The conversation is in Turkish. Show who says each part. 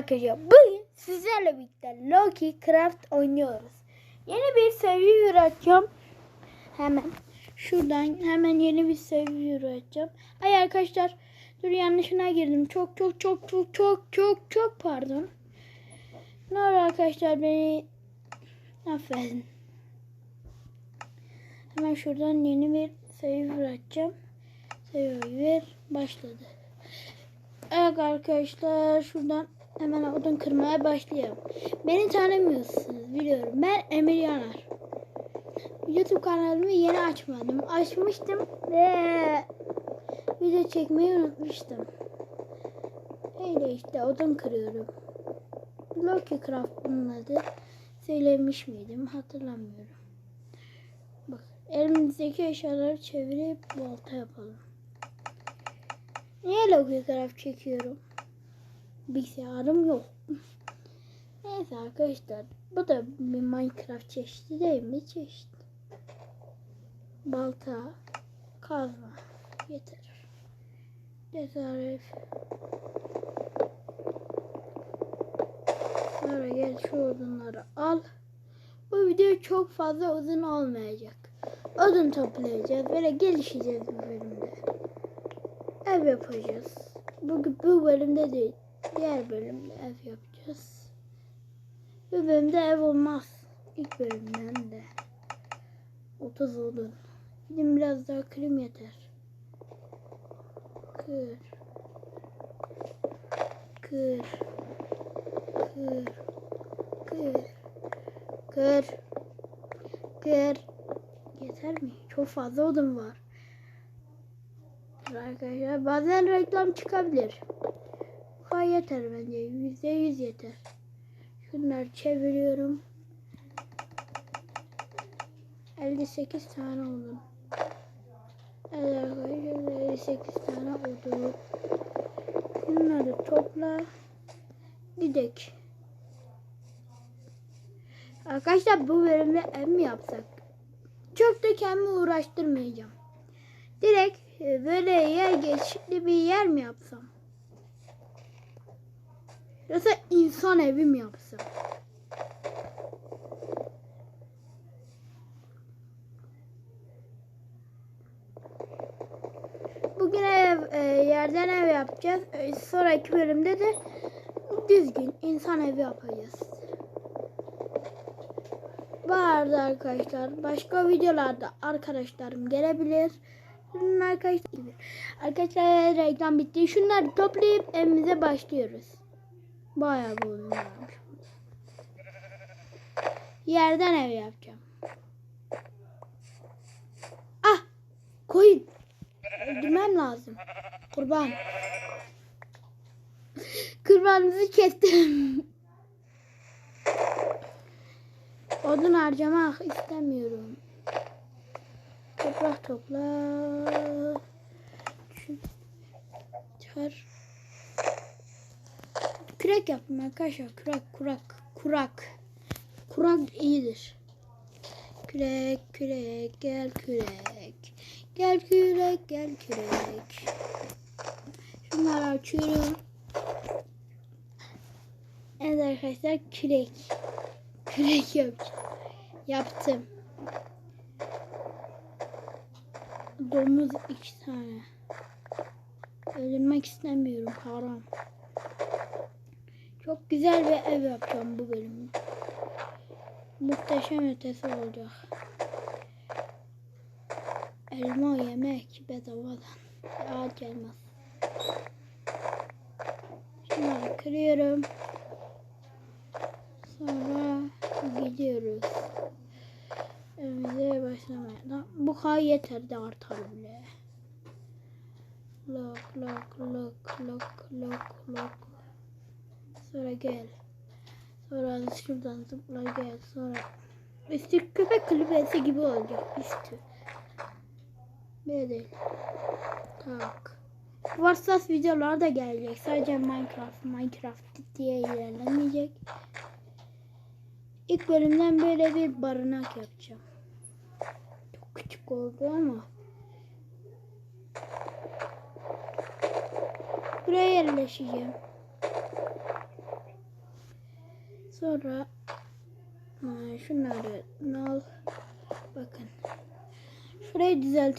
Speaker 1: Arkadaşlar bugün sizlerle birlikte Loki Craft oynuyoruz. Yeni bir seviye üreteceğim. Hemen şuradan hemen yeni bir seviye üreteceğim. Ay arkadaşlar dur yanlışına girdim. Çok çok çok çok çok çok çok pardon. Ne olur arkadaşlar beni affedin. Hemen şuradan yeni bir seviye üreteceğim. Seviye başladı. Evet arkadaşlar şuradan hemen odun kırmaya başlayalım. Beni tanımıyorsunuz biliyorum. Ben Emir Yanar. YouTube kanalımı yeni açmadım. Açmıştım ve video çekmeyi unutmuştum. Öyle işte odun kırıyorum. Loki Craft bunun adı. Söylemiş miydim hatırlamıyorum. Bak elimizdeki eşyaları çevirip balta yapalım. Niye Loki Craft çekiyorum? Bilgisayarım yok. Neyse arkadaşlar. Bu da bir Minecraft çeşidi değil mi? Çeşit. Balta. Kazma. Yeter. Cesaret. Sonra gel şu odunları al. Bu video çok fazla uzun olmayacak. Odun toplayacağız. Böyle gelişeceğiz bu bölümde ev yapacağız. Bu, bu bölümde değil. Diğer bölümde ev yapacağız. Bu bölümde ev olmaz. İlk bölümden de. 30 odun. Gidin biraz daha kırım yeter. Kır. Kır. Kır. Kır. Kır. Kır. Yeter mi? Çok fazla odun var. Arkadaşlar bazen reklam çıkabilir. Kadar yeter bence. Yüzde yüz yeter. Şunları çeviriyorum. 58 tane oldu. Evet arkadaşlar 58 tane oldu. Bunları topla. Gidek. Arkadaşlar bu bölümde ev mi yapsak? Çok da kendimi uğraştırmayacağım. Direkt e, böyle yer geçişli bir yer mi yapsam? Yoksa insan evi mi yapsam? Bugün ev, e, yerden ev yapacağız. E, sonraki bölümde de düzgün insan evi yapacağız. Bu arkadaşlar başka videolarda arkadaşlarım gelebilir. Arkadaşlar. Arkadaşlar reklam bitti. Şunları toplayıp evimize başlıyoruz. Bayağı varmış. Yerden ev yapacağım. Ah! Koyun. Öldürmem lazım. Kurban. Kurbanımızı kestim. Odun harcamak istemiyorum. Toprak topla. Çıkar. Kürek yaptım arkadaşlar. Kurak, kurak, kurak. Kurak iyidir. Kürek, kürek, gel kürek. Gel kürek, gel kürek. Şunları açıyorum. Evet arkadaşlar kürek. Kürek yapacağım. Yaptım. Domuz iki tane. Öldürmek istemiyorum. Haram. Çok güzel bir ev yapacağım bu bölümde. Muhteşem ötesi olacak. Elma yemek bedavadan. Ya gelmez. Şunları kırıyorum. Sonra gidiyoruz. Evimize başlamaya. Bu kadar yeter de artar bile. Lok lok lok lok lok lok. Sonra gel. Sonra şuradan zıpla gel. Sonra üstü köpek kulübesi gibi olacak üstü. Böyle değil. Tak. Varsas videolar da gelecek. Sadece Minecraft, Minecraft diye ilerlemeyecek. İlk bölümden böyle bir barınak yapacağım. Çok küçük oldu ama. Buraya yerleşeceğim. Sonra şunları al. Bakın. Şurayı düzelt